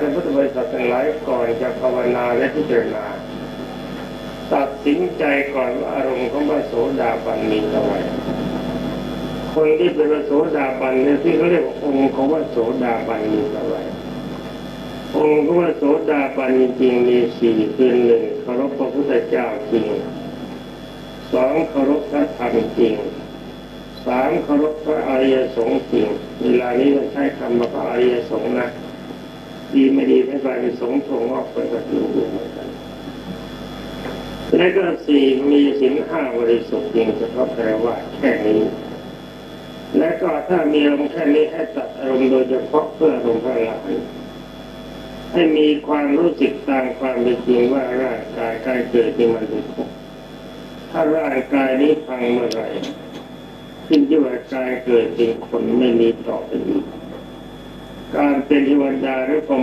ท่านพุทธบริษัททั้งหลายก่อนจะภาวนาและพิจารณา ตัดสินใจก่อนว่าอารมณ์ของพระโสดาบันมีเท่าไหร่คนที่เป็นพระโสดาบันเนี่ยที่เขาเรียกว่าองค์ของพระโสดาบันมีเท่าไหร่องค์ของพระโสดาบันจริงมีสี่คือหนึ่งเคารพพระพุทธเจ้าจริงสองเคารพพระธรรมจริงสามเคารพพระอริยสงฆ์จริงเวลานี้เราใช้คำว่าพระอริยสงฆ์นะ ดีไม่ดีไม่ไปเป็นสงฆ์ทงออกไปกับอยู่เหมือนกันและก็สี่มีสินห้าบริสุทธิ์จริงเฉพาะแปลว่าแค่นี้ และก็ถ้ามีอารมณ์แค่นี้ให้ตัดอารมณ์โดยเฉพาะเพื่ออารมณ์พระอรหันต์ให้มีความรู้สึกตามความเป็นจริงว่าร่างกายการเกิดที่มันเป็นทุกข์ถ้าร่างกายนี้พังเมื่อไหร่ขึ้นที่ว่ากายเกิดเป็นคนไม่มีต่อไปอีก การเป็นเทวดาหรือพรหม